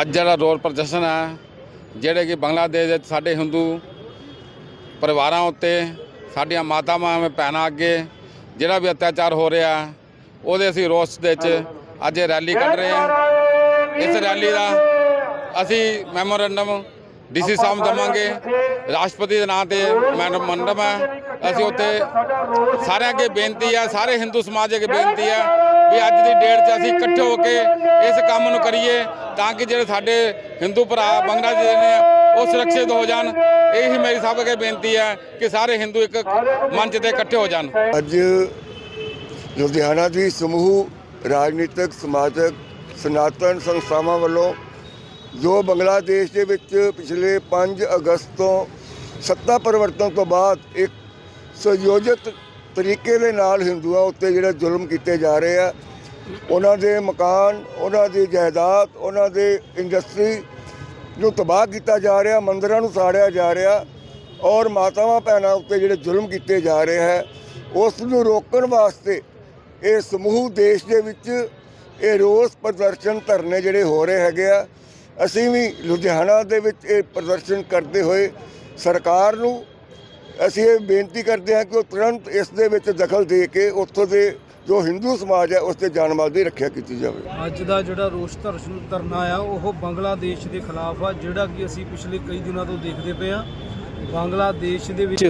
ਅੱਜ ਜਿਹੜਾ ਰੋਡ ਪ੍ਰਦਰਸ਼ਨ ਹੈ ਜਿਹੜੇ ਕਿ ਬੰਗਲਾਦੇਸ਼ ਵਿੱਚ ਸਾਡੇ ਹਿੰਦੂ ਪਰਿਵਾਰਾਂ ਉੱਤੇ ਸਾਡੀਆਂ ਮਾਤਾਵਾਂ ਭੈਣਾਂ ਅੱਗੇ ਜਿਹੜਾ ਵੀ ਅਤਿਆਚਾਰ ਹੋ ਰਿਹਾ ਉਹਦੇ ਅਸੀਂ ਰੋਸ ਦੇ ਵਿੱਚ ਅੱਜ ਇਹ ਰੈਲੀ ਕੱਢ ਰਹੇ ਹਾਂ। ਇਸ ਰੈਲੀ ਦਾ ਅਸੀਂ ਮੈਮੋਰੈਂਡਮ ਡੀਸੀ ਸਾਹਿਬ ਦੇਵਾਂਗੇ। ਰਾਸ਼ਟਰਪਤੀ ਦੇ ਨਾਂ ਤੇ ਮੈਮੋਰੈਂਡਮ ਹੈ। ਅਸੀਂ ਉੱਥੇ ਸਾਰਿਆਂ ਅੱਗੇ ਬੇਨਤੀ ਹੈ ਸਾਰੇ ਹਿੰਦੂ ਸਮਾਜ ਅੱਗੇ ਬੇਨਤੀ ਹੈ ਵੀ ਅੱਜ ਦੀ ਡੇਟ 'ਚ ਅਸੀਂ ਇਕੱਠੇ ਹੋ ਕੇ ਇਸ ਕੰਮ ਨੂੰ ਕਰੀਏ ਤਾਂ ਕਿ ਜਿਹੜੇ ਸਾਡੇ ਹਿੰਦੂ ਭਰਾ ਬੰਗਲਾਦੇਸ਼ ਨੇ ਉਹ ਸੁਰੱਖਿਅਤ ਹੋ ਜਾਣ। ਇਹੀ ਮੇਰੀ ਸਭ ਅੱਗੇ ਬੇਨਤੀ ਹੈ ਕਿ ਸਾਰੇ ਹਿੰਦੂ ਇੱਕ ਮੰਚ ਤੇ ਇਕੱਠੇ ਹੋ ਜਾਣ। ਅੱਜ ਲੁਧਿਆਣਾ ਦੀ ਸਮੂਹ ਰਾਜਨੀਤਿਕ, ਸਮਾਜਿਕ, ਸਨਾਤਨ ਸੰਸਥਾਵਾਂ ਵੱਲੋਂ ਜੋ ਬੰਗਲਾਦੇਸ਼ ਦੇ ਵਿੱਚ ਪਿਛਲੇ 5 ਅਗਸਤ ਤੋਂ ਸੱਤਾ ਪਰਿਵਰਤਨ ਤੋਂ ਬਾਅਦ ਇੱਕ ਸੰਯੋਜਿਤ ਤਰੀਕੇ ਦੇ ਨਾਲ ਹਿੰਦੂਆਂ ਉੱਤੇ ਜਿਹੜੇ ਜ਼ੁਲਮ ਕੀਤੇ ਜਾ ਰਹੇ ਆ, ਉਹਨਾਂ ਦੇ ਮਕਾਨ, ਉਹਨਾਂ ਦੀ ਜਾਇਦਾਦ, ਉਹਨਾਂ ਦੇ ਇੰਡਸਟਰੀ ਨੂੰ ਤਬਾਹ ਕੀਤਾ ਜਾ ਰਿਹਾ, ਮੰਦਰਾਂ ਨੂੰ ਸਾੜਿਆ ਜਾ ਰਿਹਾ ਔਰ ਮਾਤਾਵਾਂ ਭੈਣਾਂ ਉੱਤੇ ਜਿਹੜੇ ਜ਼ੁਲਮ ਕੀਤੇ ਜਾ ਰਹੇ ਹੈ, ਉਸ ਨੂੰ ਰੋਕਣ ਵਾਸਤੇ ਇਹ ਸਮੂਹ ਦੇਸ਼ ਦੇ ਵਿੱਚ ਇਹ ਰੋਸ ਪ੍ਰਦਰਸ਼ਨ ਧਰਨੇ ਜਿਹੜੇ ਹੋ ਰਹੇ ਹੈਗੇ ਆ, ਅਸੀਂ ਵੀ ਲੁਧਿਆਣਾ ਦੇ ਵਿੱਚ ਇਹ ਪ੍ਰਦਰਸ਼ਨ ਕਰਦੇ ਹੋਏ ਸਰਕਾਰ ਨੂੰ ਅਸੀਂ ਇਹ ਬੇਨਤੀ ਕਰਦੇ ਹਾਂ ਕਿ ਉਹ ਤੁਰੰਤ ਇਸ ਦੇ ਵਿੱਚ ਦਖਲ ਦੇ ਕੇ ਉੱਥੋਂ ਦੇ ਜੋ ਹਿੰਦੂ ਸਮਾਜ ਹੈ, ਉਸ ਤੇ ਜਾਨ ਮਾਲ ਦੀ ਰੱਖਿਆ ਕੀਤੀ ਜਾਵੇ। ਅੱਜ ਦਾ ਜਿਹੜਾ ਰੋਸ ਧਰਸ਼ਨ ਧਰਨਾ ਆ, ਉਹ ਬੰਗਲਾਦੇਸ਼ ਦੇ ਖਿਲਾਫ ਆ, ਜਿਹੜਾ ਕਿ ਅਸੀਂ ਪਿਛਲੇ ਕਈ ਦਿਨਾਂ ਤੋਂ ਦੇਖਦੇ ਪਏ ਆ ਬੰਗਲਾਦੇਸ਼ ਦੇ ਵਿੱਚ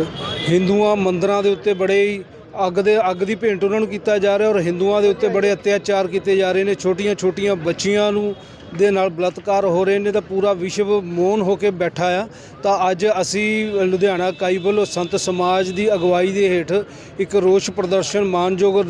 ਹਿੰਦੂਆਂ ਮੰਦਰਾਂ ਦੇ ਉੱਤੇ ਬੜੇ ਹੀ ਅੱਗ ਦੇ, ਅੱਗ ਦੀ ਭੇਂਟ ਉਹਨਾਂ ਨੂੰ ਕੀਤਾ ਜਾ ਰਿਹਾ ਔਰ ਹਿੰਦੂਆਂ ਦੇ ਉੱਤੇ ਬੜੇ ਅਤਿਆਚਾਰ ਕੀਤੇ ਜਾ ਰਹੇ ਨੇ ਛੋਟੀਆਂ ਛੋਟੀਆਂ ਬੱਚੀਆਂ ਨੂੰ ਦੇ ਨਾਲ ਬਲਾਤਕਾਰ ਹੋ ਰਹੇ ਨੇ ਤਾਂ ਪੂਰਾ ਵਿਸ਼ਵ ਮੌਨ ਹੋ ਕੇ ਬੈਠਾ ਆ। ਤਾਂ ਅੱਜ ਅਸੀਂ ਲੁਧਿਆਣਾ ਇਕਾਈ ਵੱਲੋਂ ਸੰਤ ਸਮਾਜ ਦੀ ਅਗਵਾਈ ਦੇ ਹੇਠ ਇੱਕ ਰੋਸ ਪ੍ਰਦਰਸ਼ਨ ਮਾਨਯੋਗ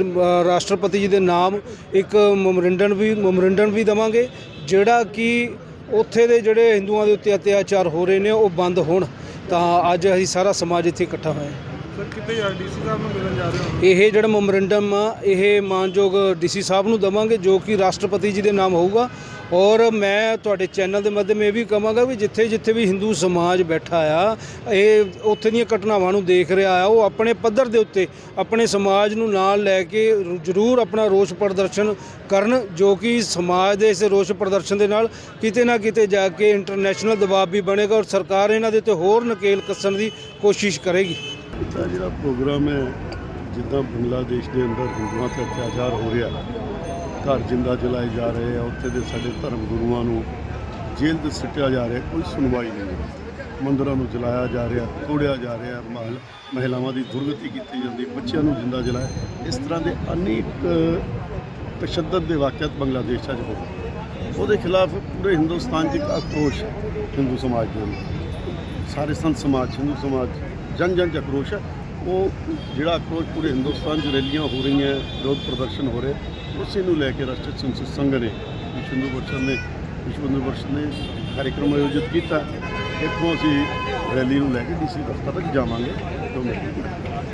ਰਾਸ਼ਟਰਪਤੀ ਜੀ ਦੇ ਨਾਮ, ਇੱਕ ਮੈਮੋਰੰਡਮ ਵੀ ਮੈਮੋਰੰਡਮ ਵੀ ਦਵਾਂਗੇ, ਜਿਹੜਾ ਕਿ ਉੱਥੇ ਦੇ ਜਿਹੜੇ ਹਿੰਦੂਆਂ ਦੇ ਉੱਤੇ ਅਤਿਆਚਾਰ ਹੋ ਰਹੇ ਨੇ ਉਹ ਬੰਦ ਹੋਣ। ਤਾਂ ਅੱਜ ਅਸੀਂ ਸਾਰਾ ਸਮਾਜ ਇੱਥੇ ਇਕੱਠਾ ਹੋਇਆ। ਸਰ ਕਿਤੇ ਆਰਡੀਸੀ ਸਾਹਿਬ ਨੂੰ ਮਿਲਣ ਜਾ ਰਹੇ ਹੋ? ਇਹ ਜਿਹੜਾ ਮੈਮੋਰੰਡਮ ਆ, ਇਹ ਮਾਨਯੋਗ ਡੀਸੀ ਸਾਹਿਬ ਨੂੰ ਦਵਾਂਗੇ, ਜੋ ਕਿ ਰਾਸ਼ਟਰਪਤੀ ਜੀ ਦੇ ਨਾਮ ਹੋਊਗਾ। ਔਰ ਮੈਂ ਤੁਹਾਡੇ ਚੈਨਲ ਦੇ ਮਾਧਿਅਮ ਇਹ ਵੀ ਕਹਾਂਗਾ ਵੀ ਜਿੱਥੇ ਜਿੱਥੇ ਵੀ ਹਿੰਦੂ ਸਮਾਜ ਬੈਠਾ ਆ, ਇਹ ਉੱਥੇ ਦੀਆਂ ਘਟਨਾਵਾਂ ਨੂੰ ਦੇਖ ਰਿਹਾ ਆ, ਉਹ ਆਪਣੇ ਪੱਧਰ ਦੇ ਉੱਤੇ ਆਪਣੇ ਸਮਾਜ ਨੂੰ ਨਾਲ ਲੈ ਕੇ ਜ਼ਰੂਰ ਆਪਣਾ ਰੋਸ ਪ੍ਰਦਰਸ਼ਨ ਕਰਨ, ਜੋ ਕਿ ਸਮਾਜ ਦੇ ਇਸ ਰੋਸ ਪ੍ਰਦਰਸ਼ਨ ਦੇ ਨਾਲ ਕਿਤੇ ਨਾ ਕਿਤੇ ਜਾ ਕੇ ਇੰਟਰਨੈਸ਼ਨਲ ਦਬਾਅ ਵੀ ਬਣੇਗਾ ਔਰ ਸਰਕਾਰ ਇਹਨਾਂ ਦੇ ਉੱਤੇ ਹੋਰ ਨਕੇਲ ਕੱਸਣ ਦੀ ਕੋਸ਼ਿਸ਼ ਕਰੇਗੀ। ਤਾਂ ਜਿਹੜਾ ਪ੍ਰੋਗਰਾਮ ਹੈ, ਜਿੱਦਾਂ ਬੰਗਲਾਦੇਸ਼ ਦੇ ਅੰਦਰ ਹਿੰਦੂਆਂ ਤੇ ਅਤਿਆਚਾਰ ਹੋ ਰਿਹਾ, ਘਰ ਜਿੰਦਾ ਜਲਾਏ ਜਾ ਰਹੇ ਆ, ਉੱਥੇ ਦੇ ਸਾਡੇ ਧਰਮ ਗੁਰੂਆਂ ਨੂੰ ਜੇਲ੍ਹ ਦੇ ਸਿੱਟਿਆ ਜਾ ਰਿਹਾ, ਕੋਈ ਸੁਣਵਾਈ ਨਹੀਂ ਮੰਦਰਾਂ ਨੂੰ ਜਲਾਇਆ ਜਾ ਰਿਹਾ, ਤੋੜਿਆ ਜਾ ਰਿਹਾ, ਮਹਿਲ, ਮਹਿਲਾਵਾਂ ਦੀ ਦੁਰਗਤੀ ਕੀਤੀ ਜਾਂਦੀ, ਬੱਚਿਆਂ ਨੂੰ ਜਿੰਦਾ ਜਲਾਇਆ। ਇਸ ਤਰ੍ਹਾਂ ਦੇ ਅਨੇਕ, ਤਸ਼ੱਦਦ ਦੇ ਵਾਕਿਆਤ ਬੰਗਲਾਦੇਸ਼ 'ਚ ਅੱਜ ਹੋ ਉਹਦੇ ਖਿਲਾਫ ਪੂਰੇ ਹਿੰਦੁਸਤਾਨ 'ਚ ਇੱਕ ਆਕਰੋਸ਼ ਹਿੰਦੂ ਸਮਾਜ ਦੇ ਅੰਦਰ। ਸਾਰੇ ਸੰਤ ਸਮਾਜ, ਹਿੰਦੂ ਸਮਾਜ ਜਨ ਜਨ 'ਚ ਆਕਰੋਸ਼ ਹੈ। ਉਹ ਜਿਹੜਾ ਅਕਰੋਸ਼ ਪੂਰੇ ਹਿੰਦੁਸਤਾਨ 'ਚ ਰੈਲੀਆਂ ਹੋ ਰਹੀਆਂ, ਵਿਰੋਧ ਪ੍ਰਦਰਸ਼ਨ ਹੋ ਰਹੇ, ਉਸੇ ਨੂੰ ਲੈ ਕੇ ਰਾਸ਼ਟਰੀ ਸੰਸਦ ਸੰਘ ਨੇ ਵਿਸ਼ਵ ਹਿੰਦੂ ਪਰਿਸ਼ਦ ਨੇ ਵਿਸ਼ਵ ਹਿੰਦੂ ਪਰਿਸ਼ਦ ਨੇ ਕਾਰਜਕ੍ਰਮ ਆਯੋਜਿਤ ਕੀਤਾ। ਇੱਥੋਂ ਅਸੀਂ ਰੈਲੀ ਨੂੰ ਲੈ ਕੇ ਡੀਸੀ ਦਫ਼ਤਰ ਤੱਕ ਜਾਵਾਂਗੇ। ਦੋ